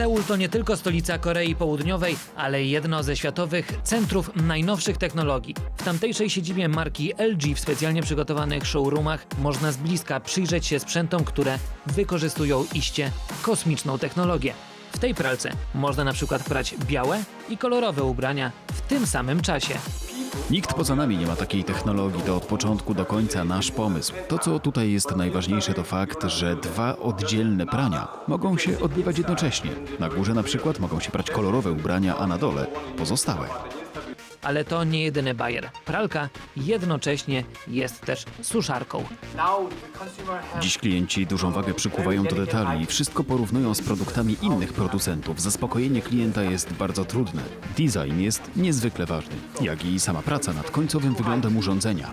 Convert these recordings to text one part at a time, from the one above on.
Seul to nie tylko stolica Korei Południowej, ale jedno ze światowych centrów najnowszych technologii. W tamtejszej siedzibie marki LG w specjalnie przygotowanych showroomach można z bliska przyjrzeć się sprzętom, które wykorzystują iście kosmiczną technologię. W tej pralce można na przykład prać białe i kolorowe ubrania w tym samym czasie. Nikt poza nami nie ma takiej technologii, to od początku do końca nasz pomysł. To, co tutaj jest najważniejsze, to fakt, że dwa oddzielne prania mogą się odbywać jednocześnie. Na górze na przykład mogą się prać kolorowe ubrania, a na dole pozostałe. Ale to nie jedyny bajer. Pralka jednocześnie jest też suszarką. Dziś klienci dużą wagę przykuwają do detali i wszystko porównują z produktami innych producentów. Zaspokojenie klienta jest bardzo trudne. Design jest niezwykle ważny, jak i sama praca nad końcowym wyglądem urządzenia.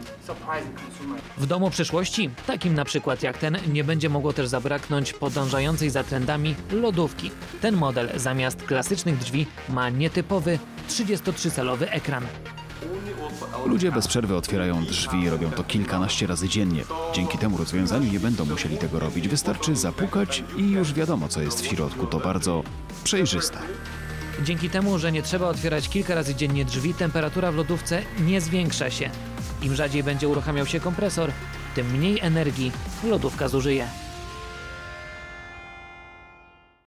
W domu przyszłości, takim na przykład jak ten, nie będzie mogło też zabraknąć podążającej za trendami lodówki. Ten model zamiast klasycznych drzwi ma nietypowy 33-calowy ekran. Ludzie bez przerwy otwierają drzwi i robią to kilkanaście razy dziennie. Dzięki temu rozwiązaniu nie będą musieli tego robić. Wystarczy zapukać i już wiadomo, co jest w środku. To bardzo przejrzyste. Dzięki temu, że nie trzeba otwierać kilka razy dziennie drzwi, temperatura w lodówce nie zwiększa się. Im rzadziej będzie uruchamiał się kompresor, tym mniej energii lodówka zużyje.